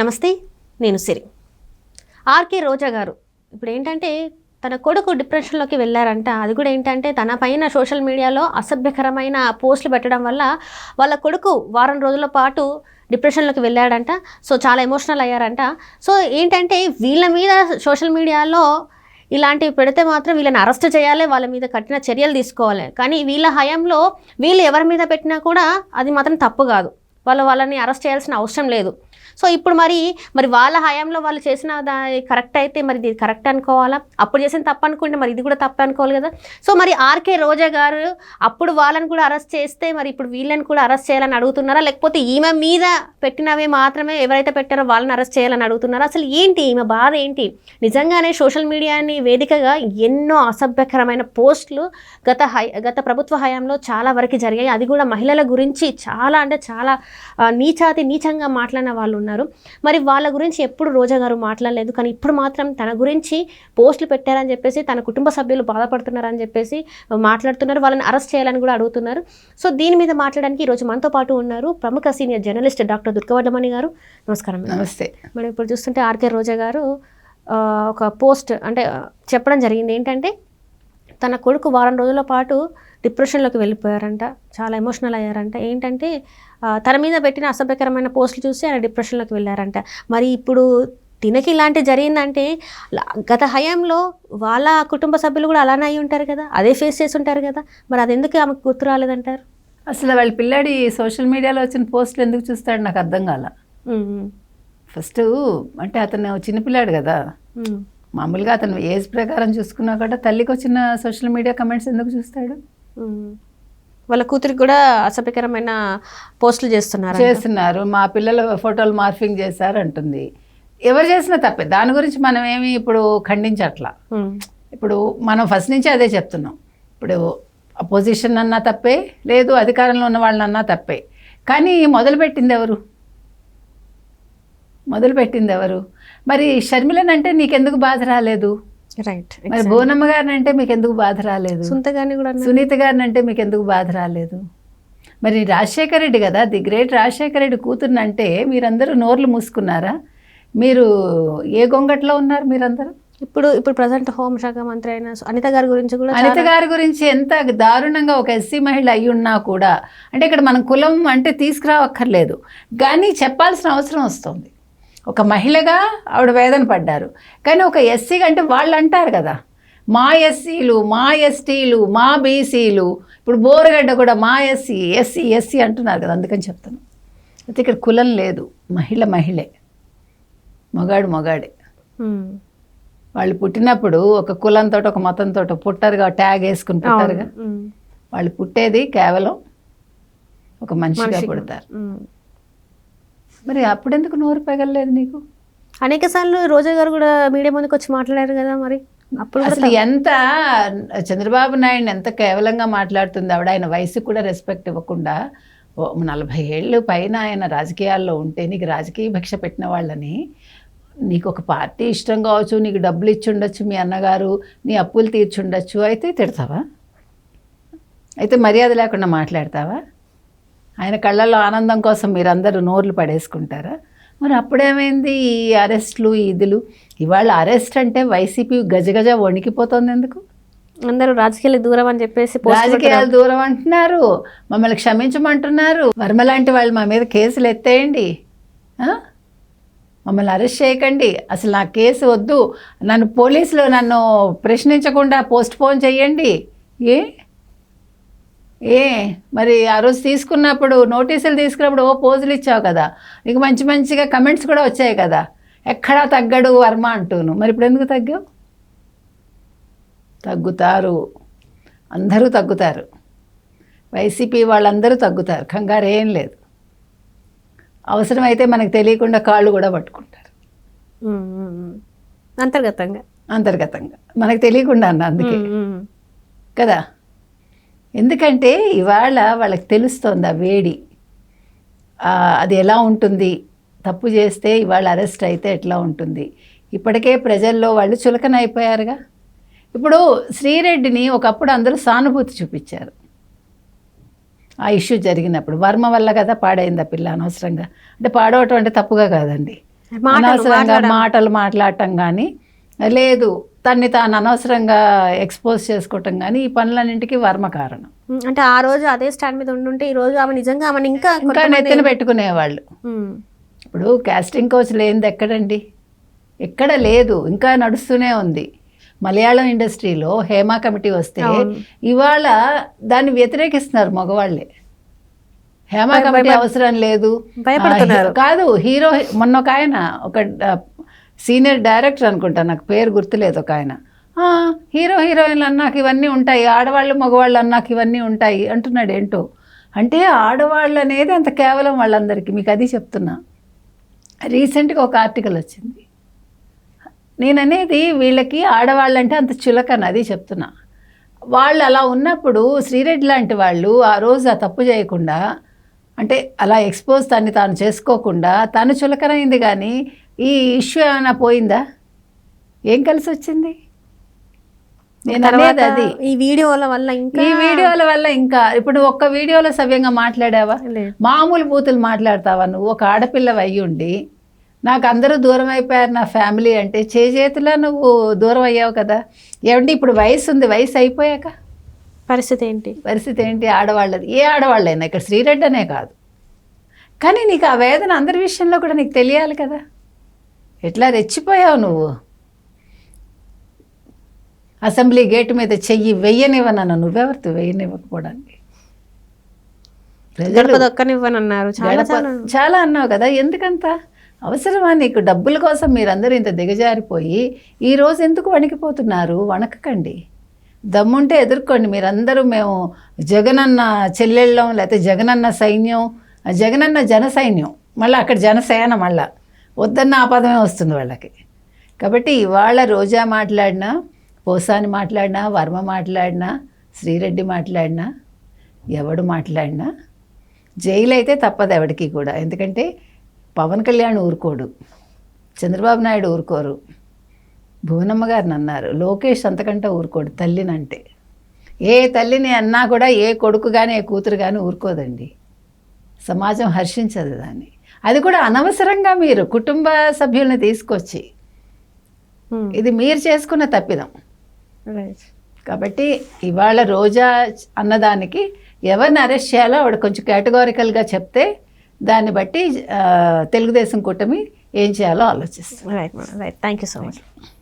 నమస్తే నేను సిరి. ఆర్కే రోజా గారు ఇప్పుడు ఏంటంటే తన కొడుకు డిప్రెషన్లోకి వెళ్ళారంట. అది కూడా ఏంటంటే తన పైన సోషల్ మీడియాలో అసభ్యకరమైన పోస్టులు పెట్టడం వల్ల వాళ్ళ కొడుకు వారం రోజుల పాటు డిప్రెషన్లోకి వెళ్ళాడంట. సో చాలా ఎమోషనల్ అయ్యారంట. సో ఏంటంటే వీళ్ళ మీద సోషల్ మీడియాలో ఇలాంటివి పెడితే మాత్రం వీళ్ళని అరెస్ట్ చేయాలి వాళ్ళ మీద కఠిన చర్యలు తీసుకోవాలి. కానీ వీళ్ళ హయాంలో వీళ్ళు ఎవరి మీద పెట్టినా కూడా అది మాత్రం తప్పు కాదు. వాళ్ళు వాళ్ళని అరెస్ట్ చేయాల్సిన అవసరం లేదు. సో ఇప్పుడు మరి మరి వాళ్ళ హయాంలో వాళ్ళు చేసిన దా కరెక్ట్ అయితే మరి ఇది కరెక్ట్ అనుకోవాలా? అప్పుడు చేసిన తప్పు అనుకుంటే మరి ఇది కూడా తప్పు అనుకోవాలి కదా? సో మరి ఆర్కే రోజా గారు అప్పుడు వాళ్ళని కూడా అరెస్ట్ చేస్తే మరి ఇప్పుడు వీళ్ళని కూడా అరెస్ట్ చేయాలని అడుగుతున్నారా? లేకపోతే ఈమె మీద పెట్టినవే మాత్రమే ఎవరైతే పెట్టారో వాళ్ళని అరెస్ట్ చేయాలని అడుగుతున్నారా? అసలు ఏంటి ఈమె బాధ ఏంటి? నిజంగానే సోషల్ మీడియాని వేదికగా ఎన్నో అసభ్యకరమైన పోస్టులు గత హై గత ప్రభుత్వ హయాంలో చాలా వరకు జరిగాయి. అది కూడా మహిళల గురించి చాలా అంటే చాలా నీచాతి నీచంగా మాట్లాడిన వాళ్ళు ఉన్నారు మరి వాళ్ళ గురించి ఎప్పుడు రోజా గారు మాట్లాడలేదు. కానీ ఇప్పుడు మాత్రం తన గురించి పోస్టులు పెట్టారని చెప్పేసి తన కుటుంబ సభ్యులు బాధపడుతున్నారని చెప్పేసి మాట్లాడుతున్నారు. వాళ్ళని అరెస్ట్ చేయాలని కూడా అడుగుతున్నారు. సో దీని మీద మాట్లాడడానికి ఈరోజు మనతో పాటు ఉన్నారు ప్రముఖ సీనియర్ జర్నలిస్ట్ డాక్టర్ దుర్గవడ్డమణి గారు. నమస్కారం. నమస్తే. మనం ఇప్పుడు చూస్తుంటే ఆర్కే రోజా గారు ఒక పోస్ట్ అంటే చెప్పడం జరిగింది. ఏంటంటే తన కొడుకు వారం రోజుల పాటు డిప్రెషన్లోకి వెళ్ళిపోయారంట. చాలా ఎమోషనల్ అయ్యారంట. ఏంటంటే తన మీద పెట్టిన అసభ్యకరమైన పోస్టులు చూసి ఆయన డిప్రెషన్లోకి వెళ్ళారంట. మరి ఇప్పుడు తినకి ఇలాంటి జరిగిందంటే గత హయాంలో వాళ్ళ కుటుంబ సభ్యులు కూడా అలానే అయి ఉంటారు కదా. అదే ఫేస్ చేసి ఉంటారు కదా. మరి అది ఎందుకు ఆమెకు గుర్తు రాలేదంటారు? అసలు వాళ్ళ పిల్లాడి సోషల్ మీడియాలో వచ్చిన పోస్టులు ఎందుకు చూస్తాడు నాకు అర్థం కాల. ఫస్ట్ అంటే అతను చిన్నపిల్లాడు కదా. మామూలుగా అతను ఏజ్ ప్రకారం చూసుకున్నా కూడా తల్లికి వచ్చిన సోషల్ మీడియా కమెంట్స్ ఎందుకు చూస్తాడు. వాళ్ళ కూతురికి కూడా అసభ్యకరమైన పోస్టులు చేస్తున్నారు చేస్తున్నారు. మా పిల్లల ఫోటోలు మార్ఫింగ్ చేశారు అంటుంది. ఎవరు చేసినా తప్పే. దాని గురించి మనం ఏమి ఇప్పుడు ఖండించట్లా. ఇప్పుడు మనం ఫస్ట్ నుంచి అదే చెప్తున్నాం. ఇప్పుడు అపోజిషన్ అన్నా తప్పే లేదు అధికారంలో ఉన్న వాళ్ళన్నా తప్పే. కానీ మొదలుపెట్టింది ఎవరు? మొదలుపెట్టింది ఎవరు మరి షర్మిలని అంటే నీకెందుకు బాధ రాలేదు? రైట్ మరి బోనమ్మ గారిని అంటే మీకు ఎందుకు బాధ రాలేదు? సుంత గారిని కూడా. సునీత గారిని అంటే మీకు ఎందుకు బాధ రాలేదు? మరి రాజశేఖర రెడ్డి కదా ది గ్రేట్ రాజశేఖర రెడ్డి కూతుర్ని అంటే మీరందరూ నోర్లు మూసుకున్నారా? మీరు ఏ గొంగట్లో ఉన్నారు మీరందరూ? ఇప్పుడు ఇప్పుడు ప్రజెంట్ హోంశాఖ మంత్రి అయిన అనిత గారి గురించి కూడా అనిత గారి గురించి ఎంత దారుణంగా ఒక ఎస్సీ మహిళ అయి ఉన్నా కూడా అంటే ఇక్కడ మనం కులం అంటే తీసుకురావక్కర్లేదు. కానీ చెప్పాల్సిన అవసరం వస్తుంది. ఒక మహిళగా ఆవిడ వేదన పడ్డారు. కానీ ఒక ఎస్సీ అంటే వాళ్ళు అంటారు కదా. మా ఎస్సీలు మా ఎస్టీలు మా బీసీలు ఇప్పుడు బోరగడ్డ కూడా మా ఎస్సీ ఎస్సీ ఎస్సీ అంటున్నారు కదా అందుకని చెప్తాను. అయితే ఇక్కడ కులం లేదు. మహిళ మహిళే. మగాడు మగాడే. వాళ్ళు పుట్టినప్పుడు ఒక కులంతో ఒక మతంతో పుట్టారుగా ట్యాగ్ వేసుకుని పుట్టారుగా. వాళ్ళు పుట్టేది కేవలం ఒక మనిషిగా. పుడతారు. మరి అప్పుడెందుకు నోరు పెగలలేదు నీకు? అనేక సార్లు రోజా గారు కూడా మీడియా ముందుకు వచ్చి మాట్లాడారు కదా మరి. అప్పుడు అసలు ఎంత చంద్రబాబు నాయుడు ఎంత కేవలంగా మాట్లాడుతుంది ఆవిడ ఆయన వయసుకు కూడా రెస్పెక్ట్ ఇవ్వకుండా నలభై ఏళ్ళు పైన ఆయన రాజకీయాల్లో ఉంటే నీకు రాజకీయ భిక్ష పెట్టిన వాళ్ళని నీకు ఒక పార్టీ ఇష్టం కావచ్చు నీకు డబ్బులు ఇచ్చి ఉండొచ్చు మీ అన్నగారు నీ అప్పులు తీర్చుండొచ్చు అయితే తిడతావా? అయితే మర్యాద లేకుండా మాట్లాడతావా? ఆయన కళ్ళల్లో ఆనందం కోసం మీరందరూ నోర్లు పడేసుకుంటారా? మరి అప్పుడేమైంది ఈ అరెస్ట్లు ఇదులు? ఇవాళ అరెస్ట్ అంటే వైసీపీ గజగజ వణికిపోతుంది ఎందుకు? అందరూ రాజకీయాలకు దూరం అని చెప్పేసి రాజకీయాలు దూరం అంటున్నారు. మమ్మల్ని క్షమించమంటున్నారు. వర్మ లాంటి వాళ్ళు మా మీద కేసులు ఎత్తేయండి. ఆ? మమ్మల్ని అరెస్ట్ చేయకండి. అసలు నా కేసు వద్దు. నన్ను పోలీసులు నన్ను ప్రశ్నించకుండా పోస్ట్ పోన్ చేయండి ఏ? ఏ మరి ఆ రోజు తీసుకున్నప్పుడు నోటీసులు తీసుకున్నప్పుడు ఓ పోజులు ఇచ్చావు కదా? నీకు మంచి మంచిగా కమెంట్స్ కూడా వచ్చాయి కదా? ఎక్కడా తగ్గడు వర్మ అంటూను. మరి ఇప్పుడు ఎందుకు తగ్గావు? తగ్గుతారు. అందరూ తగ్గుతారు. వైసీపీ వాళ్ళందరూ తగ్గుతారు. కంగారు ఏం లేదు. అవసరమైతే మనకు తెలియకుండా కాళ్ళు కూడా పట్టుకుంటారు. అంతర్గతంగా. అంతర్గతంగా. మనకు తెలియకుండా అన్న అందుకే. కదా? ఎందుకంటే ఇవాళ వాళ్ళకి తెలుస్తోంది ఆ వేడి. అది ఎలా ఉంటుంది? తప్పు చేస్తే ఇవాళ అరెస్ట్ అయితే ఎట్లా ఉంటుంది? ఇప్పటికే ప్రజల్లో వాళ్ళు చులకన అయిపోయారుగా. ఇప్పుడు శ్రీరెడ్డిని ఒకప్పుడు అందరూ సానుభూతి చూపించారు. ఆ ఇష్యూ జరిగినప్పుడు వర్మ వల్ల కదా పాడైంది ఆ పిల్ల అనవసరంగా. అంటే పాడవటం అంటే తప్పుగా కాదండి. అనవసరంగా. మాటలు మాట్లాడటం కానీ లేదు తన్ని తాను అనవసరంగా ఎక్స్పోజ్ చేసుకోవటం కానీ ఈ పనులన్నింటికి వర్మ కారణం. అంటే ఆ రోజు అదే స్టాండ్ మీద ఉండుంటే ఈ రోజు ఆమె నిజంగా ఆమెను ఇంకా ఇంకా నెత్తిన పెట్టుకునేవాళ్ళు. ఇప్పుడు కాస్టింగ్ కోచ్ లేనిది ఎక్కడండి? ఎక్కడ లేదు ఇంకా నడుస్తూనే ఉంది. మలయాళం ఇండస్ట్రీలో హేమా కమిటీ వస్తే. ఇవాళ దాన్ని వ్యతిరేకిస్తున్నారు మగవాళ్ళే. హేమా కమిటీ అవసరం లేదు. కాదు హీరో మొన్న ఒక ఆయన ఒక సీనియర్ డైరెక్టర్ అనుకుంటా నాకు పేరు గుర్తులేదు ఒక ఆయన. హీరో హీరోయిన్లు అన్నాక ఇవన్నీ ఉంటాయి ఆడవాళ్ళు మగవాళ్ళు అన్నాక ఇవన్నీ ఉంటాయి అంటున్నాడు ఏంటో. అంటే ఆడవాళ్ళు అనేది అంత కేవలం వాళ్ళందరికీ మీకు అది చెప్తున్నా. రీసెంట్గా ఒక ఆర్టికల్ వచ్చింది. నేను అనేది వీళ్ళకి ఆడవాళ్ళంటే అంత చులకన అది చెప్తున్నా. వాళ్ళు అలా ఉన్నప్పుడు శ్రీరెడ్డి లాంటి వాళ్ళు ఆ రోజు ఆ తప్పు చేయకుండా అంటే అలా ఎక్స్పోజ్ తన్ని తాను చేసుకోకుండా తను చులకనైంది కానీ ఈ ఇష్యూ ఏమైనా పోయిందా? ఏం కలిసి వచ్చింది నేను అనేది అది. ఈ వీడియోల వల్ల ఇంకా ఈ వీడియోల వల్ల ఇంకా. ఇప్పుడు ఒక్క వీడియోలో సవ్యంగా మాట్లాడావా. మామూలు బూతులు మాట్లాడతావా నువ్వు? ఒక ఆడపిల్ల అయ్యి ఉండి నాకు అందరూ దూరం అయిపోయారు నా ఫ్యామిలీ అంటే చేతిలో నువ్వు దూరం అయ్యావు కదా? ఏమంటే ఇప్పుడు వయసు ఉంది వయసు అయిపోయాక? పరిస్థితి ఏంటి? పరిస్థితి ఏంటి? ఆడవాళ్ళది. ఏ ఆడవాళ్ళైనా ఇక్కడ శ్రీరెడ్డి అనే కాదు. కానీ నీకు ఆ వేదన అందరి విషయంలో కూడా నీకు తెలియాలి కదా? ఎట్లా రెచ్చిపోయావు నువ్వు? అసెంబ్లీ గేటు మీద చెయ్యి వెయ్యనివ్వనన్న నువ్వెవరితో వెయ్యనివ్వకపోవడానికి? ప్రజలు దొక్కనివ్వనన్నారు చాలా అన్నావు కదా ఎందుకంత? అవసరమా నీకు? డబ్బుల కోసం మీరందరూ ఇంత దిగజారిపోయి ఈ రోజు ఎందుకు వణికిపోతున్నారు? వణకకండి. దమ్ముంటే ఎదుర్కోండి. మీరందరూ మేము జగనన్న చెల్లెళ్ళం లేకపోతే జగనన్న సైన్యం జగనన్న జన సైన్యం మళ్ళీ అక్కడ జనసేన మళ్ళా. వద్దన్న ఆపదమే వస్తుంది వాళ్ళకి. కాబట్టి ఇవాళ రోజా మాట్లాడినా పోసాని మాట్లాడినా వర్మ మాట్లాడినా శ్రీరెడ్డి మాట్లాడినా ఎవడు మాట్లాడినా జైలు అయితే తప్పదు ఎవడికి కూడా. ఎందుకంటే పవన్ కళ్యాణ్ ఊరుకోడు. చంద్రబాబు నాయుడు ఊరుకోరు. భువనమ్మ గారిని అన్నారు లోకేష్ అంతకంటే ఊరుకోడు తల్లినంటే. ఏ తల్లిని అన్నా కూడా ఏ కొడుకు కానీ ఏ కూతురు కానీ ఊరుకోదండి. సమాజం హర్షించదు దాన్ని. అది కూడా అనవసరంగా మీరు కుటుంబ సభ్యుల్ని తీసుకొచ్చి ఇది మీరు చేసుకున్న తప్పిదం. రైట్. కాబట్టి ఇవాళ రోజా అన్నదానికి ఎవరిని అరెస్ట్ చేయాలో ఆవిడ కొంచెం కేటగారికల్గా చెప్తే దాన్ని బట్టి తెలుగుదేశం కూటమి ఏం చేయాలో ఆలోచిస్తుంది. Right madam right thank you so much